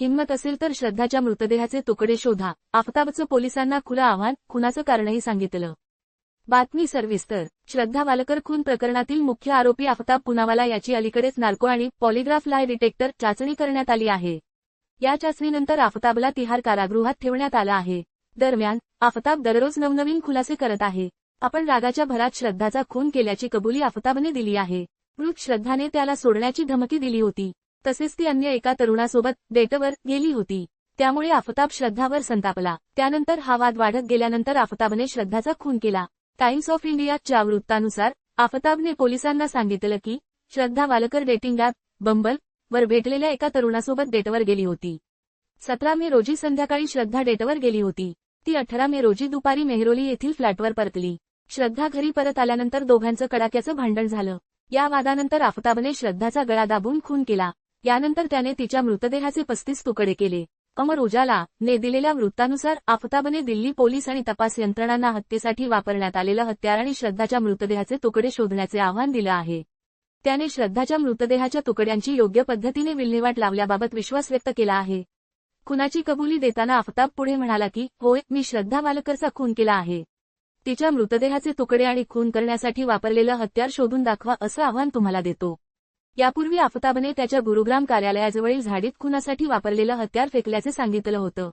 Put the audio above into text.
हिंमत असेल तर श्रद्धाच्या मृतदेहाचे तुकडे शोधा. आफताबचं पोलिसांना खुलं आव्हान खुनाचं कारणही सांगितलं. बातमी सर्विस्तर. श्रद्धा वालकर खून प्रकरणातील मुख्य आरोपी आफताब पुनावाला याची अलीकडेच नार्को आणि पॉलिग्राफ लाय डिटेक्टर चाचणी करण्यात आली आहे. या चाचणीनंतर आफताबला तिहार कारागृहात ठेवण्यात आलं आहे. दरम्यान आफताब दररोज नवनवीन खुलासे करत आहे. आपण रागाच्या भरात श्रद्धाचा खून केल्याची कबुली आफताबने दिली आहे. मृत श्रद्धाने त्याला सोडण्याची धमकी दिली होती. तसेच ती अन्य एका तरुणासोबत डेटवर गेली होती. त्यामुळे आफताब श्रद्धावर संतापला. त्यानंतर हा वाद वाढत गेल्यानंतर आफताबने श्रद्धाचा खून केला. टाइम्स ऑफ इंडियाच्या वृत्तानुसार आफताबने पोलिसांना सांगितलं की Shraddha Walkar dating app Bumble वर भेटलेल्या एका तरुणासोबत डेटवर गेली होती. सतरा मे रोजी संध्याकाळी श्रद्धा डेटवर गेली होती. ती अठरा मे रोजी दुपारी मेहरोली येथील फ्लॅटवर परतली. श्रद्धा घरी परत आल्यानंतर दोघांचं कडाक्याचं भांडण झालं. या वादानंतर आफताबने श्रद्धाचा गळा दाबून खून केला. यानंतर त्याने तिच्या मृतदेहाचे पस्तीस तुकडे केले. अमर उजाला ने दिलेल्या वृत्तानुसार आफताबने दिल्ली पोलीस आणि तपास यंत्रणांना हत्येसाठी वापरण्यात आलेलं हत्यार आणि श्रद्धाच्या मृतदेहाचे तुकडे शोधण्याचे आव्हान दिलं आहे. त्याने श्रद्धाच्या मृतदेहाच्या तुकड्यांची योग्य पद्धतीने विल्हेवाट लावल्याबाबत विश्वास व्यक्त केला आहे. खुनाची कबुली देताना आफताब पुढे म्हणाला की होय मी श्रद्धा वालकरचा खून केला आहे. तिच्या मृतदेहाचे तुकडे आणि खून करण्यासाठी वापरलेलं हत्यार शोधून दाखवा असं आव्हान तुम्हाला देतो. यापूर्वी आफताबने त्याच्या गुरुग्राम कार्यालयाजवळील झाडीत खुनासाठी वापरलेलं हत्यार फेकल्याचे सांगितलं होतं.